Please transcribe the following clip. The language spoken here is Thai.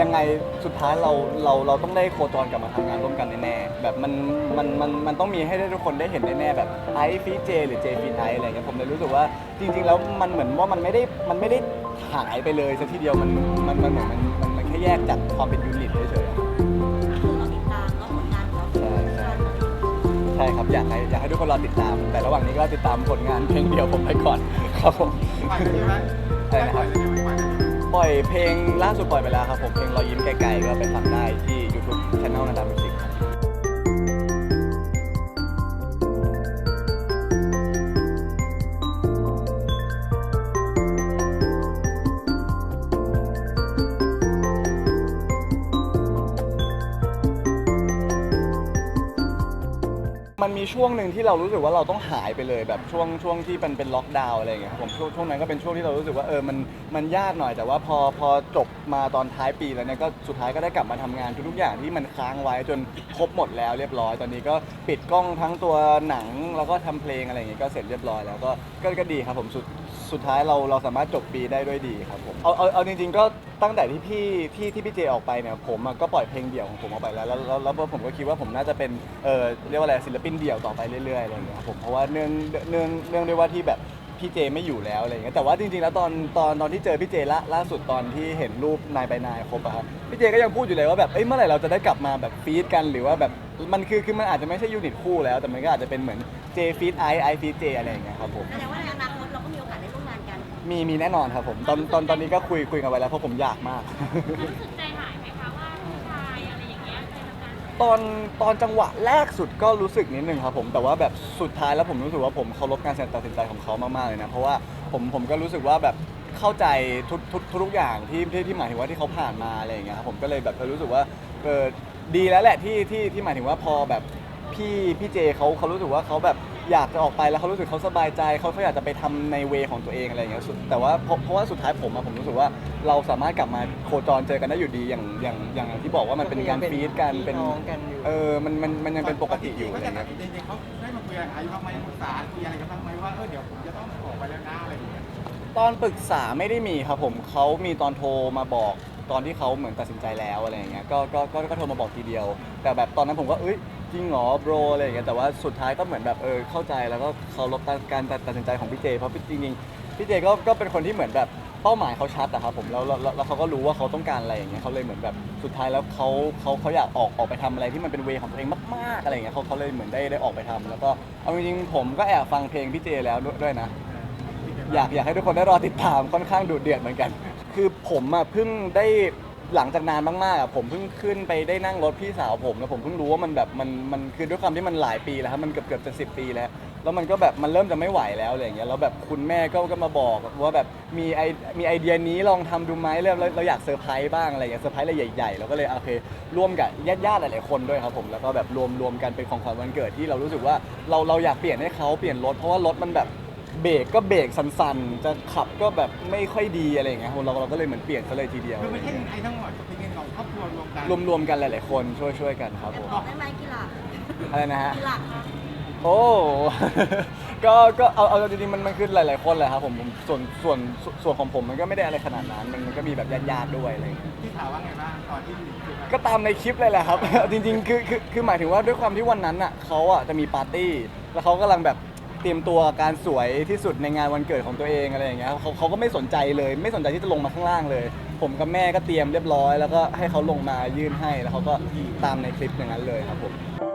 ยังไงสุดท้ายเราเราเราต้องได้โคจรกลับมาทำงานร่วมกันแน่ๆแบบมันมันมันมันต้องมีให้ได้ทุกคนได้เห็นแน่ๆแบบไอฟีเจหรือเจฟีไออะไรเงี้ยผมเลยรู้สึกว่าจริง ๆ แล้วมันเหมือนว่ามันไม่ได้มันไม่ได้หายไปเลยซะทีเดียวมันมันมันเหมือนมันมันมันแค่แยกจากความเป็นยูนิตเฉยๆอะคือเราติดตามแล้วผลงานของเราใช่ใช่ใช่ครับอยากให้อยากให้ทุกคนรอติดตาม แต่ระหว่างนี้ก็ติดตามผลงานเพลงเดียวผมไปก่อนครับผมปล่อยเลยใช่ไหมอะไรนะครับ ปล่อยเพลงล่าสุดปล่อยไปแล้วครับผมเพลงรอยยิ้มไกลๆก็ไปฟังได้ที่ มันมีช่วงหนึ่งที่เรารู้สึกว่าเราต้องหายไปเลยแบบช่วงช่วงที่เป็นเป็นล็อกดาวน์อะไรอย่างเงี้ยครับผมช่วงช่วงนั้นก็เป็นช่วงที่เรารู้สึกว่าเออมันมันยากหน่อยแต่ว่าพอพอจบมาตอนท้ายปีแล้วเนี่ยก็สุดท้ายก็ได้กลับมาทำงานทุกๆอย่างที่มันค้างไว้จนครบหมดแล้วเรียบร้อย ตอนนี้ก็ปิดกล้องทั้งตัวหนังแล้วก็ทำเพลงอะไรอย่างเงี้ยก็เสร็จเรียบร้อยแล้วก็ก็ก็ดีครับผมสุด สุดท้ายเราเราสามารถจบปีได้ด้วยดีครับผมเอาเอาเอาจริง ๆ ก็ตั้งแต่ที่พี่ที่ที่พี่เจออกไปเนี่ยผมอะก็ปล่อยเพลงเดี่ยวของผมออกไปแล้วแล้วแล้วแล้วผมก็คิดว่าผมน่าจะเป็นเออเรียกว่าอะไรศิลปินเดี่ยวต่อไปเรื่อยๆอะไรอย่างเงี้ยครับผมเพราะว่าเนื่องเนื่องเนื่องด้วยว่าที่แบบพี่เจไม่อยู่แล้วอะไรอย่างเงี้ยแต่ว่าจริงๆแล้วตอนตอนตอนที่เจอพี่เจล่าล่าสุดตอนที่เห็นรูปนายไปนายครบอะครับพี่เจก็ยังพูดอยู่เลยว่าแบบเอ้ยเมื่อไหร่เราจะได้กลับมาแบบฟีดกันหรือว่าแบบมันคือคือมันอาจจะไม่ใช่ยูนิตคู่แล้ว แต่มันก็อาจจะเป็นเหมือนเจฟีดไอไอฟีดเจอะไรอย่างเงี้ยครับผม แสดงว่าในอนา มีมีแน่นอนครับผมตอนตอนตอนนี้ก็คุยคุยกันไว้แล้วเพราะผมอยากมาก รู้สึกใจหายไหมคะว่าผู้ชายอะไรอย่างเงี้ยในทำงานตอนตอนจังหวะแรกสุดก็รู้สึกนิดนึงครับผมแต่ว่าแบบสุดท้ายแล้วผมรู้สึกว่าผมเคารพการตัดสินใจของเขามากๆเลยนะเพราะว่าผมผมก็รู้สึกว่าแบบเข้าใจทุกทุกทุกอย่างที่ที่ที่หมายถึงว่าที่เขาผ่านมาอะไรอย่างเงี้ยครับผมก็เลยแบบรู้สึกว่าเออดีแล้วแหละที่ที่ที่หมายถึงว่าพอแบบพี่พี่เจเขาเขารู้สึกว่าเขาแบบ อยากจะออกไปแล้วเขารู้สึกเขาสบายใจเขาเขาอยากจะไปทำในเวของตัวเองอะไรอย่างเงี้ยสุดแต่ว่าเพราะเพราะว่าสุดท้ายผมอะผมรู้สึกว่าเราสามารถกลับมาโคจรเจอกันได้อยู่ดีอย่างอย่างอย่างที่บอกว่ามันเป็นการฟีดกันเป็นพี่น้องกันอยู่เออมันมันมันยังเป็นปกติอยู่ก็อะไรจะเงี้ย จริงๆเขาได้มาคุยกับอายุบ้างไหมปรึกษาคุยอะไรกันบ้างไหมว่าเออเดี๋ยวผมจะต้องออกไปแล้วนะอะไรอย่างเงี้ยตอนปรึกษาไม่ได้มีครับผมเขามีตอนโทรมาบอกตอนที่เขาเหมือนตัดสินใจแล้วอะไรอย่างเงี้ยก็ก็ก็ก็โทรมาบอกทีเดียว แต่แบบตอนนั้นผมก็เอ้ย จริงเหรอโบรอะไรอย่างเงี้ยแต่ว่าสุดท้ายก็เหมือนแบบเออเข้าใจแล้วก็เคารพการตัดสินใจของพี่เจเพราะพี่จริงๆพี่เจก็ก็เป็นคนที่เหมือนแบบเป้าหมายเขาชัดอะครับผมแล้วแล้วแล้วแล้วเขาก็รู้ว่าเขาต้องการอะไรอย่างเงี้ยเขาเลยเหมือนแบบสุดท้ายแล้วเขาเขาเขาอยากออกออกไปทำอะไรที่มันเป็นเวของตัวเองมากๆอะไรอย่างเงี้ยเขาเขาเลยเหมือนได้ได้ออกไปทำแล้วก็เอาจริงๆผมก็แอบฟังเพลงพี่เจแล้วด้วยด้วยนะ อยากอยากให้ทุกคนได้รอติดตามค่อนข้างดุเดือดเหมือนกัน คือผมอะเพิ่งได้ หลังจากนานมากๆอะผมเพิ่งขึ้นไปได้นั่งรถพี่สาวผมแล้วผมเพิ่งรู้ว่ามันแบบมันมันคือด้วยความที่มันหลายปีแล้วครับมันเกือบเกือบจะสิปีแล้ว แล้วมันก็แบบมันเริ่มจะไม่ไหวแล้วอะไรอย่างเงี้ยแล้วแบบคุณแม่ก็ก็มาบอกว่าแบบมีไอมีไอเดียนี้ลองทำดูไหมเริ่มเราเราอยากเซอร์ไพรส์บ้างอะไรอย่างเงี้ยเซอร์ไพรส์อะไรใหญ่ๆเราก็เลยโอเคร่วมกับญาติๆหลายๆคนด้วยครับผมแล้วก็แบบรวมรวมกันเป็นของขวัญวันเกิดที่เรารู้สึกว่าเราเราอยากเปลี่ยนให้เขาเปลี่ยนรถเพราะว่ารถมันแบบ เบรกก็เบรกสั่นๆ จะขับก็แบบไม่ค่อยดีอะไรอย่างเงี้ยเราเราก็เลยเหมือนเปลี่ยนซะเลยทีเดียวคือไม่ใช่ไอ้ทั้งหมดเป็นเงินของครอบครัวรวมกันรวมๆกันหลายๆคนช่วยช่วยๆกันครับผมบอกได้ไหมกี่หลักอะไรนะฮะกี่หลักคะโอ้ก็ก็เอาเอาจริงๆมันมันคือหลาย ๆคนแหละครับผมผมส่วนส่วนส่วนส่วนของผมมันก็ไม่ได้อะไรขนาดนั้น มันมันก็มีแบบญาติๆด้วยอะไรอย่างเงี้ยที่ถามว่าไงบ้างตอนที่คุยนก็ตามในคลิปเลยแหละครับ จริงๆ คือคือคือหมายถึงว่าด้วยความที่วันนั้นอะเขาอะจะมีปาร์ตี้ แล้วเขากำลังแบบ เตรียมตัวการสวยที่สุดในงานวันเกิดของตัวเองอะไรอย่างเงี้ยเขาเขาก็ไม่สนใจเลย ไม่สนใจที่จะลงมาข้างล่างเลย ผมกับแม่ก็เตรียมเรียบร้อย แล้วก็ให้เขาลงมายื่นให้แล้วเขาก็ตามในคลิปอย่างนั้นเลยครับผม